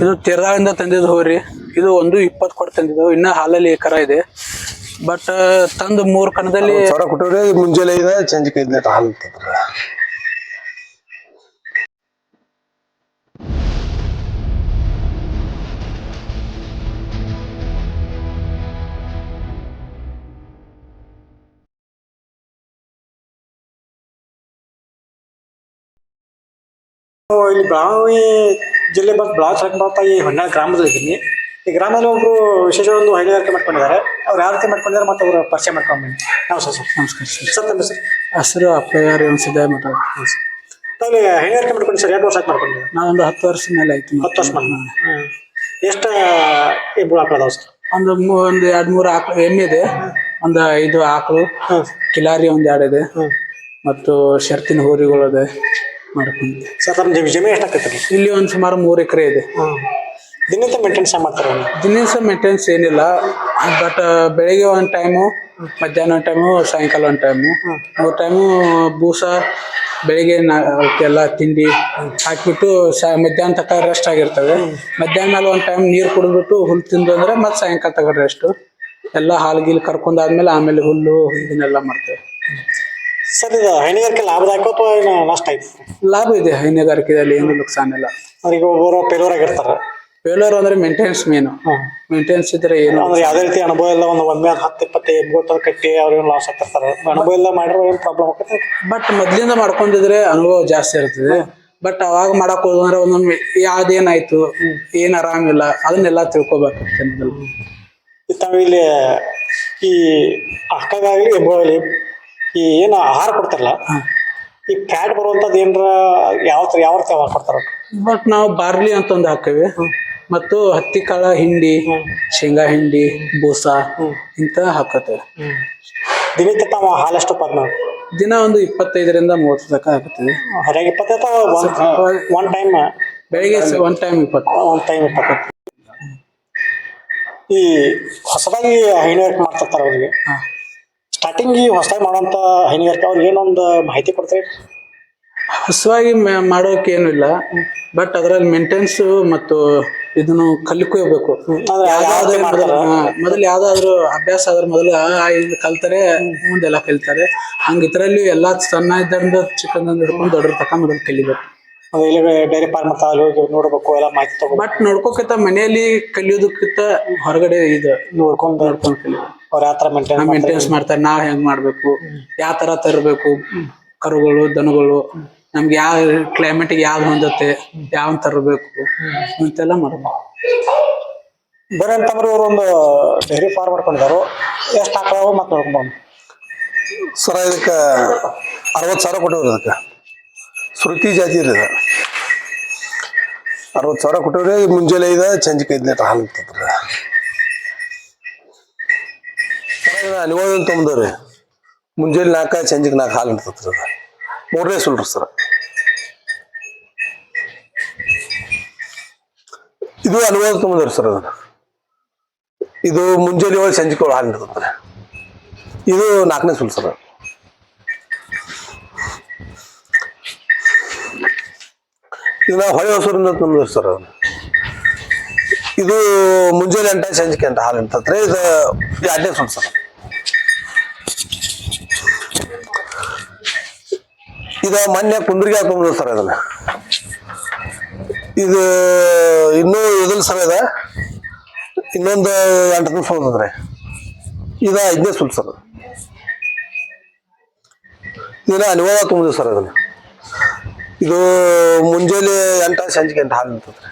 ಇದು ತೀರ್ದಾಳಿಂದ ತಂದಿದ್ದು ಹೋರಿ ಇದು ಒಂದು ಇಪ್ಪತ್ತು ಕೊಟ್ಟು ತಂದಿದ್ದು ಇನ್ನ ಹಾಲಲ್ಲಿ ಕರ ಇದೆ. ಬಟ್ ತಂದು ಮೂರು ಕಣದಲ್ಲಿ ಮುಂಜಾನೆ ಇದೆ ಲೀಟರ್ ಹಾಲು ಇಲ್ಲಿ ಬೆಳಗಾವಿ ಜಿಲ್ಲೆ ಬಂದು ಬೆಳಗಾವಿ ತಾಲೂಕು ಬರ್ತಾ ಈ ಹೊನ್ನಾಳಿ ಗ್ರಾಮದಲ್ಲಿ ಇದ್ದೀನಿ ಈ ಗ್ರಾಮದಲ್ಲಿ ಒಬ್ರು ವಿಶೇಷ ಒಂದು ಹೈನುಗಾರಿಕೆ ಮಾಡ್ಕೊಂಡಿದ್ದಾರೆ. ಅವ್ರು ಯಾವ ರೀತಿ ಮಾಡ್ಕೊಂಡಿದ್ದಾರೆ ಮತ್ತೆ ಅವರು ಪರಿಚಯ ಮಾಡ್ಕೊಂಡು ಬನ್ನಿ. ನಮಸ್ಕಾರ ಸರ್ ನಮಸ್ಕಾರ ಸರ್. ಸರ್ ತಮ್ಮ ಸರ್ ಹೆಸರು ಅಪ್ಪಯ್ಯಾರಿ ಅನ್ಸಿದೆ ಮಠ ತಾವು ಹೈನುಗಾರಿಕೆ ಮಾಡ್ಕೊಂಡು ಸರ್ ಎರಡು ವರ್ಷ ಆಯ್ತು ಮಾಡ್ಕೊಂಡಿದ್ದಾರೆ ನಾವೊಂದು ಹತ್ತು ವರ್ಷ ಮೇಲೆ ಆಯ್ತು ಹತ್ತು ವರ್ಷ ಮಾಡಿ ಎಷ್ಟು ಇಬ್ಬರು ಹಾಕೋದಾವ ಸರ್? ಒಂದು ಮೂ- ಒಂದು ಎರಡು ಮೂರು ಆಕಳು ಎಮ್ಮೆ ಇದೆ. ಒಂದು ಐದು ಆಕಳು. ಕಿಲಾರಿ ಒಂದು ಎರಡು ಇದೆ. ಮತ್ತು ಶರ್ತಿನ ಹೋರಿಗಳು ಇದೆ. ಇಲ್ಲಿ ಒಂದು ಸುಮಾರು ಮೂರು ಎಕರೆ ಇದೆ. ದಿನಸ ದಿನನಿತ್ಯ ಮೇಂಟೆನ್ಸ್ ಮಾಡ್ತಾರೆ ದಿನಸ ಮೇಂಟೆನೆನ್ಸ್ ಏನಿಲ್ಲ. ಬಟ್ ಬೆಳಿಗ್ಗೆ ಒಂದು ಟೈಮು ಮಧ್ಯಾಹ್ನ ಒಂದು ಟೈಮು ಸಾಯಂಕಾಲ ಒಂದು ಟೈಮು ಮೂರು ಟೈಮು ಬೂಸ ಬೆಳಿಗ್ಗೆ ನಾ ಅವಕ್ಕೆಲ್ಲ ತಿಂಡಿ ಹಾಕ್ಬಿಟ್ಟು ಸಾ ಮಧ್ಯಾಹ್ನ ತಕ್ಕ ರೆಸ್ಟ್ ಆಗಿರ್ತವೆ. ಮಧ್ಯಾಹ್ನ ಮೇಲೆ ಒಂದು ಟೈಮ್ ನೀರು ಕುಡಿದ್ಬಿಟ್ಟು ಹುಲ್ಲು ತಿಂದು ಅಂದ್ರೆ ಮತ್ತೆ ಸಾಯಂಕಾಲ ತಗೊಂಡ್ರೆ ರೆಸ್ಟು ಎಲ್ಲ ಹಾಲು ಗೀಲು ಕರ್ಕೊಂಡಾದ್ಮೇಲೆ ಆಮೇಲೆ ಹುಲ್ಲು ಇದನ್ನೆಲ್ಲ ಮಾಡ್ತೇವೆ. ಸರ್ ಇದು ಹೈನುಗಾರಿಕೆ ಲಾಭದಾಯಕ ಅಥವಾ ಏನು ನಷ್ಟ ಐತಿ ಲಾಭ ಇದೆ ಹೈನುಗಾರಿಕೆಯಲ್ಲಿ ಏನು ನುಕ್ಸಾನ್ ಇಲ್ಲ. ಅವ್ರಿಗೆ ಒಬ್ಬರು ಪೇಲೂರ್ ಆಗಿರ್ತಾರೆ. ಫೇಲರ್ ಅಂದ್ರೆ ಮೇಂಟೆನೆನ್ಸ್ ಮೇನು ಮೇಂಟೆನೆನ್ಸ್ ಇದ್ರೆ ಏನು ಅಂದ್ರೆ ಯಾವುದೇ ರೀತಿ ಅನುಭವ ಇಲ್ಲ ಒಂದು ಒಮ್ಮೆ ಹತ್ತು ಇಪ್ಪತ್ತು ಎಂಬತ್ತು ಕಟ್ಟಿ ಅವ್ರೇನು ಲಾಸ್ ಆಗ್ತಿರ್ತಾರೆ. ಅನುಭವ ಇಲ್ಲ ಮಾಡಿರೋ ಏನು ಪ್ರಾಬ್ಲಮ್ ಆಗ್ತದೆ? ಬಟ್ ಮೊದ್ಲಿಂದ ಮಾಡ್ಕೊಂಡಿದ್ರೆ ಅನುಭವ ಜಾಸ್ತಿ ಇರ್ತದೆ. ಬಟ್ ಅವಾಗ ಮಾಡಕ್ ಹೋದ್ರೆ ಒಂದೊಮ್ಮೆ ಯಾವ್ದೇನಾಯ್ತು ಏನ್ ಆರಾಮಿಲ್ಲ ಅದನ್ನೆಲ್ಲ ತಿಳ್ಕೊಬೇಕಾಗ್ತದೆ ಅಂತ ತಾವು ಇಲ್ಲಿ ಈ ಅಕ್ಕಗಾಗ್ಲಿ ಎಬ್ಬಾಗಲಿ ಈ ಏನು ಆಹಾರ ಕೊಡ್ತಾರಲ್ಲ ಈ ಫ್ಯಾಟ್ ಬರುವಂಥದ್ದು ಏನರ ಯಾವ ತರ ಯಾವ ತರ ಆಹಾರ ಕೊಡ್ತಾರ ಬಟ್ ನಾವು ಬಾರ್ಲಿ ಅಂತ ಒಂದು ಹಾಕೇವಿ ಮತ್ತು ಹತ್ತಿ ಕಾಳ ಹಿಂಡಿ ಶೇಂಗಾ ಹಿಂಡಿ ಬೂಸ ಇಂತ ಹಾಕತ್ತೇವೆ. ದಿನಕ್ಕೆ ತಾವು ಹಾಲು ಎಷ್ಟು ಉತ್ಪಾದನೆ? ದಿನ ಒಂದು ಇಪ್ಪತ್ತೈದರಿಂದ ಮೂವತ್ತು ತನಕ ಹಾಕತ್ತೀವಿ. ಹೊರಗೆ ಇಪ್ಪತ್ತೈದು ಒನ್ ಟೈಮ್ ಬೆಳಿಗ್ಗೆ ಒನ್ ಟೈಮ್ ಇಪ್ಪತ್ತು. ಒಂದು ಟೈಮ್ ಇಪ್ಪತ್ತು. ಈ ಹೊಸದಾಗಿ ಹೈನುಗಾರಿಕೆ ಮಾಡ್ತಿರ್ತಾರೆ ಅವ್ರಿಗೆ. ಸ್ಟಾರ್ಟಿಂಗ್ ಈ ಹೊಸದಾಗಿ ಮಾಡೋಂಥ ಹೈನುಗಾರಿಕೆ ಅವ್ರಿಗೆ ಏನೊಂದು ಮಾಹಿತಿ ಕೊಡ್ತಾರೆ? ಹೊಸವಾಗಿ ಮಾಡೋಕೆ ಏನು ಇಲ್ಲ. ಬಟ್ ಅದರಲ್ಲಿ ಮೇಂಟೆನ್ಸ್ ಮತ್ತು ಇದನ್ನು ಕಲ್ಕೋಬೇಕು ಮೊದಲು ಯಾವ್ದಾದ್ರು ಅಭ್ಯಾಸ ಆದ್ರೆ ಮೊದಲು ಕಲ್ತಾರೆ ಮುಂದೆಲ್ಲ ಕಲಿತಾರೆ. ಹಂಗ ಇದ್ರಲ್ಲಿ ಎಲ್ಲಾ ಸಣ್ಣ ಇದ್ದಂದ ಚಿಕ್ಕಂದ ಹಿಡ್ಕೊಂಡು ದೊಡ್ಡ ತಕ್ಕ ಮೊದಲು ಕಲಿಬೇಕು. ಡೈರಿ ಫಾರ್ಮ್ ಹೋಗಿ ನೋಡ್ಬೇಕು ಎಲ್ಲ ಮಾಹಿತಿ ತಗೋ ಬಟ್ ನೋಡ್ಕೋಕಿಂತ ಮನೆಯಲ್ಲಿ ಕಲಿಯೋದಕ್ಕಿಂತ ಹೊರಗಡೆ ಇದು ನೋಡ್ಕೊಂಡು ನೋಡ್ಕೊಂಡು ಕಲಿಬೇಕು. ಅವ್ರು ಯಾವ ತರ ಮೇಂಟೈನ್ ಮಾಡ್ತಾರೆ ಮೇಂಟೆನೆನ್ಸ್ ಮಾಡ್ತಾರೆ ನಾವ್ ಹೆಂಗ್ ಮಾಡ್ಬೇಕು ಯಾವ ತರ ತರಬೇಕು ಕರುಗಳು ದನಗಳು ನಮ್ಗೆ ಯಾವ ಕ್ಲೈಮೇಟ್ ಯಾವ್ದು ಹೊಂದತ್ತೆ ಯಾವ ತರಬೇಕು ಅಂತೆಲ್ಲ ಮಾಡ್ಬೇಕು ಬೇರೆ ಅಂತಂದ್ರೆ ಇವರು ಒಂದು ಡೈರಿ ಫಾರ್ಮ್ ಮಾಡ್ಕೊಂಡಿದ್ದಾರೆ ಎಷ್ಟು ಹಾಕೋ ಮತ್ತೆ ನೋಡ್ಕೊಂಡು ಸರ ಇದಕ್ಕೆ ಅರವತ್ತು ಸಾವಿರ ಕೊಟ್ಟವ್ರಿ ಅದಕ್ಕೆ ಶ್ರುತಿ ಜಾತಿ ಅರವತ್ ಅರವತ್ತು ಸಾವಿರ ಕೊಟ್ಟವ್ರಿ ಮುಂಜಾನೆ ಐದ ಸಂಜೆಗೆ ಐದು ಲೀಟರ್ ಹಾಲು ಇರ್ತದ್ರಿ ಸರ ಅನಿವಾರ್ಯ ತೊಗೊಂಬದವ್ರಿ. ಮುಂಜಾನೆ ನಾಲ್ಕ ಸಂಜೆಗೆ ನಾಲ್ಕು ಹಾಲು ಇರ್ತದ್ರಿ ಅದು ಮೂರನೇ ಸುಳ್ರಿ ಸರ್. ಇದು ಅನುವಾದ ತೊಗೊಂಬದವ್ರಿ ಸರ್ ಅದನ್ನ. ಇದು ಮುಂಜಾನೆ ಒಳಗೆ ಸಂಜೆಗೆ ಒಳಗೆ ಹಾಲು ಇರ್ತದ್ರಿ ಇದು ನಾಲ್ಕನೇ ಸುಲ್ ಸರ್. ಇದು ನಾವು ಹೊಳೆ ಹೊಸೂರಿಂದ ತಂದ್ರಿ ಸರ್ ಅದನ್ನ. ಇದು ಮುಂಜಾನೆ ಎಂಟ ಸಂಜೆಗೆ ಎಂಟ ಹಾಲು ಅಂತಂದ್ರೆ ಇದು ಎರಡನೇ ಸುಲ್ ಸರ್. ಇದು ಮೊನ್ನೆ ಕುಂದ್ರಿಗೆ ಹಾಕೊಂಡ್ರು ಸರ್ ಅದನ್ನ. ಇದು ಇನ್ನೂ ಇದಲ್ಲ ಸರ್ ಇದೆ. ಇನ್ನೊಂದು ಎಂಟು ನಿಮಿಷ ಹೋದ್ರೆ ಇದು ಐದನೇ ಸುಲ್ ಸರ್. ಇದನ್ನ ಅನುಭವ ತುಂಬಿದೆ ಸರ್ ಅದನ್ನ. ಇದು ಮುಂಜಾನೆ ಎಂಟ ಸಂಜೆಗೆ ಎಂಟು ಹಾಲು ನಿಂತದ್ರಿ.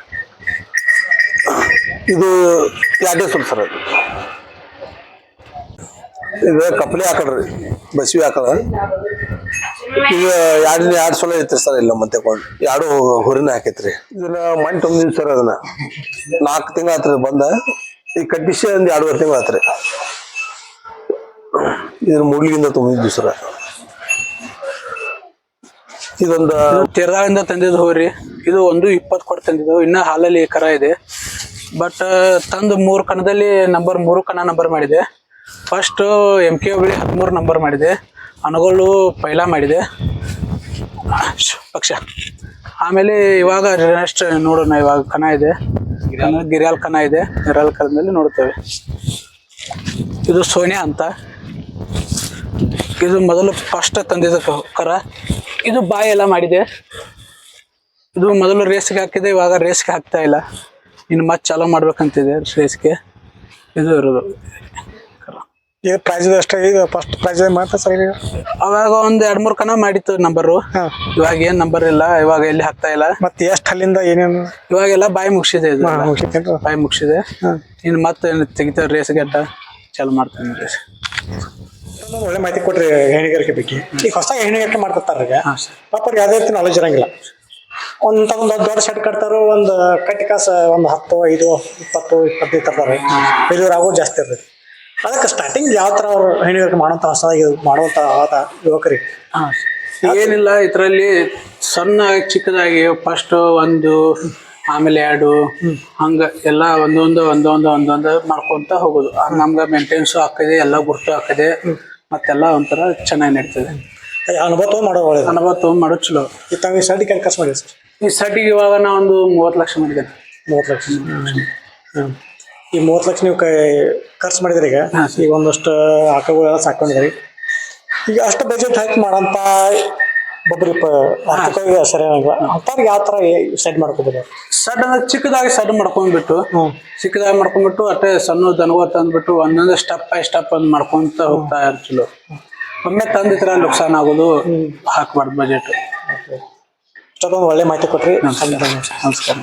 ಇದು ಎರಡನೇ ಸುಲ್ ಸರ್ ಅದು. ಇದು ಕಪ್ಲಿ ಹಾಕಡ್ರಿ, ಬಸ್ವಿ ಹಾಕದ. ಇದು ಎರಡು ಎರಡು ಸಲ ಐತ್ರಿ ಸರ್ ಇಲ್ಲ ಮತ್ತೆ ಎರಡು ಹುರಿನ ಹಾಕೈತ್ರಿ? ಇದನ್ನ ಮಣ್ಣು ತುಂಬಿದ್ವಿ ಸರ್ ಅದನ್ನ. ನಾಲ್ಕು ತಿಂಗಳ ಆತ್ರಿ ಬಂದ. ಈ ಕಟ್ಟಿಸಿ ಒಂದ್ ಎರಡೂವರೆ ತಿಂಗಳ ಆತ್ರಿ. ಇದನ್ನ ಮುಡ್ಲಿಗಿಂದ ತುಂಬಿದ್ವಿ ಸರ್. ಇದೊಂದು ಇದು ತೀರ್ದಾಳಿಂದ ತಂದಿದ್ದು ಹೋರಿ ಇದು ಒಂದು ಇಪ್ಪತ್ತು ಕೊಟ್ಟು ತಂದಿದ್ದು ಇನ್ನ ಹಾಲಲ್ಲಿ ಕರ ಇದೆ. ಬಟ್ ತಂದು ಮೂರು ಕಣದಲ್ಲಿ ನಂಬರ್ ಮೂರು ಕಣ ನಂಬರ್ ಮಾಡಿದೆ. ಫಸ್ಟ್ ಎಂ ಕೆ ಬಳಿ ಹದಿಮೂರು ನಂಬರ್ ಮಾಡಿದೆ. ಅನಗಳು ಪೈಲ ಮಾಡಿದೆ. ಪಕ್ಷ. ಆಮೇಲೆ ಇವಾಗ ನೆಕ್ಸ್ಟ್ ನೋಡೋಣ ಇವಾಗ ಕನ ಇದೆ. ಗಿರಿಯಾಲ್. ಕನ ಇದೆ. ಗಿರಿಯಾಲ್ ಕನದಲ್ಲಿ ನೋಡ್ತೇವೆ. ಇದು ಸೋನಿಯಾ ಅಂತ. ಇದು ಮೊದಲು ಫಸ್ಟ್ ತಂದಿದ್ದ ಕ- ಕರ. ಇದು ಬಾಯಿ ಎಲ್ಲ ಮಾಡಿದೆ. ಇದು ಮೊದಲು ರೇಸ್ಗೆ ಹಾಕಿದೆ ಇವಾಗ ರೇಸ್ಗೆ ಹಾಕ್ತಾ ಇಲ್ಲ. ಇನ್ನು ಮತ್ತೆ ಚಾಲೂ ಮಾಡ್ಬೇಕಂತಿದೆ ರೇಸ್ಗೆ ಇದು ಇರೋದು. ಈಗ ಪ್ರೈಸ್ ಅಷ್ಟೇ ಇದು ಫಸ್ಟ್ ಪ್ರೈಸ್ ಮಾತ್ರ ಸರಿ ಈಗ ಅವಾಗ ಒಂದ್ ಎರಡ್ ಮೂರ್ ಕನ ಮಾಡಿತ್ತು ನಂಬರು ಹಾಂ. ಇವಾಗ ಏನ್ ನಂಬರ್ ಇಲ್ಲ ಇವಾಗ ಎಲ್ಲಿ ಹಾಕ್ತಾ ಇಲ್ಲ. ಮತ್ತೆ ಎಷ್ಟು ಅಲ್ಲಿಂದ ಏನೇನು? ಇವಾಗೆಲ್ಲ ಬಾಯಿ ಮುಗಿಸಿದೆ ಇದು ಬಾಯಿ ಮುಗಿಸಿದೆ. ಹಾಂ. ಇನ್ನು ಮತ್ತೆ ತೆಗಿತಾರೆ ರೇಸ್ ಗಡ್ಡ ಚಾಲು ಮಾಡ್ತಾನೆ ರೇಸ್ ಒಳ್ಳೆ ಮಾಹಿತಿ ಕೊಟ್ರಿ ಹೆಣಿಗಾರಿಕೆ ಬಗ್ಗೆ. ಈಗ ಹೊಸ ಹೆಣಿಗಾರಿಕೆ ಮಾಡ್ತಿರ್ತಾರೆ ಈಗ. ಹಾಂ ಸರ್. ಪಾಪ ಅವ್ರಿಗೆ ಯಾವುದೇ ರೀತಿ ನಾಲೆಜ್ ಇರಂಗಿಲ್ಲ. ಒಂದು ಒಂದು ದೊಡ್ಡ ಸೆಟ್ ಕಟ್ತಾರೋ ಒಂದು ಕಟ್ಟಿ ಕಾಸು ಒಂದು ಹತ್ತು ಐದು ಇಪ್ಪತ್ತು ಇಪ್ಪತ್ತೈದು ತರ್ತಾರೆ. ಬೆಳೆಯೋರು ಆಗೋದು ಜಾಸ್ತಿ ಇರ್ತೈತಿ ಅದಕ್ಕೆ ಸ್ಟಾರ್ಟಿಂಗ್ ಯಾವ ಥರ ಅವ್ರು ಹೈನುಗಾರಿಕೆ ಮಾಡೋಂಥ ಹೊಸದಾಗಿ ಮಾಡುವಂಥ ಆತ ಯುವಕರಿ ಹಾಂ ಏನಿಲ್ಲ ಇದರಲ್ಲಿ ಸಣ್ಣ ಚಿಕ್ಕದಾಗಿ ಫಸ್ಟ್ ಒಂದು ಆಮೇಲೆ ಎರಡು ಹಂಗ ಎಲ್ಲ ಒಂದೊಂದು ಒಂದೊಂದು ಒಂದೊಂದು ಮಾಡ್ಕೊಂತ ಹೋಗೋದು. ನಮ್ಗೆ ಮೇಂಟೆನ್ಸು ಹಾಕಿದೆ ಎಲ್ಲ ಗುರ್ತು ಹಾಕಿದೆ ಮತ್ತೆಲ್ಲ ಒಂಥರ ಚೆನ್ನಾಗಿ ನಡೀತದೆ. ಅನುಭವ ಮಾಡೋ ಅನುಭವ ತೊಗೊಂಡ್ ಮಾಡೋದು ಚಲೋ. ಈ ತಾವು ಕೆಲಸ ಮಾಡಿ ಖರ್ಚು ಸರ್ ಈ ಸಟಿಗೆ ಇವಾಗ ನಾ ಒಂದು ಮೂವತ್ತು ಲಕ್ಷ ಮಾಡಿದ್ದೇನೆ. ಮೂವತ್ತು ಲಕ್ಷ. ಹ್ಮ್. ಈ ಮೂವತ್ತು ಲಕ್ಷ ನೀವು ಕೈ ಖರ್ಚು ಮಾಡಿದ್ರಿ ಈಗ. ಈಗ ಒಂದಷ್ಟು ಆಕಳುಗಳೆಲ್ಲ ಸಾಕೊಂಡಿದ್ರಿ ಈಗ ಅಷ್ಟು ಬಜೆಟ್ ಹಾಕಿ ಮಾಡಂತ ಒಬ್ಬರು ಆರ್ಥಿಕವಾಗಿ ಸರಿಯಾಗಿಲ್ಲ ಅಂಥವ್ರಿಗೆ ಯಾವ ಥರ ಸೆಟ್ ಮಾಡ್ಕೋಬೋದು? ಸಡ್ ಅಂದ್ರೆ ಚಿಕ್ಕದಾಗಿ ಸಡ್ ಮಾಡ್ಕೊಂಡ್ಬಿಟ್ಟು ಚಿಕ್ಕದಾಗಿ ಮಾಡ್ಕೊಂಡ್ಬಿಟ್ಟು ಅಷ್ಟೇ ಸಣ್ಣ ದನವ ತಂದ್ಬಿಟ್ಟು ಒಂದೊಂದು ಸ್ಟೆಪ್ ಬೈ ಸ್ಟೆಪ್ ಒಂದು ಮಾಡ್ಕೊಂತ ಹೋಗ್ತಾ ಇರ್ತಿಲ್ಲ ಒಮ್ಮೆ ತಂದಿದ್ರೆ ನುಕ್ಸಾನ್ ಆಗೋದು ಹಾಕ್ಬಾರ್ದು ಬಜೆಟ್ ಇಷ್ಟೊಂದು ಒಳ್ಳೆ ಮಾಹಿತಿ ಕೊಟ್ರಿ. ನಮಸ್ಕಾರ ನಮಸ್ಕಾರ.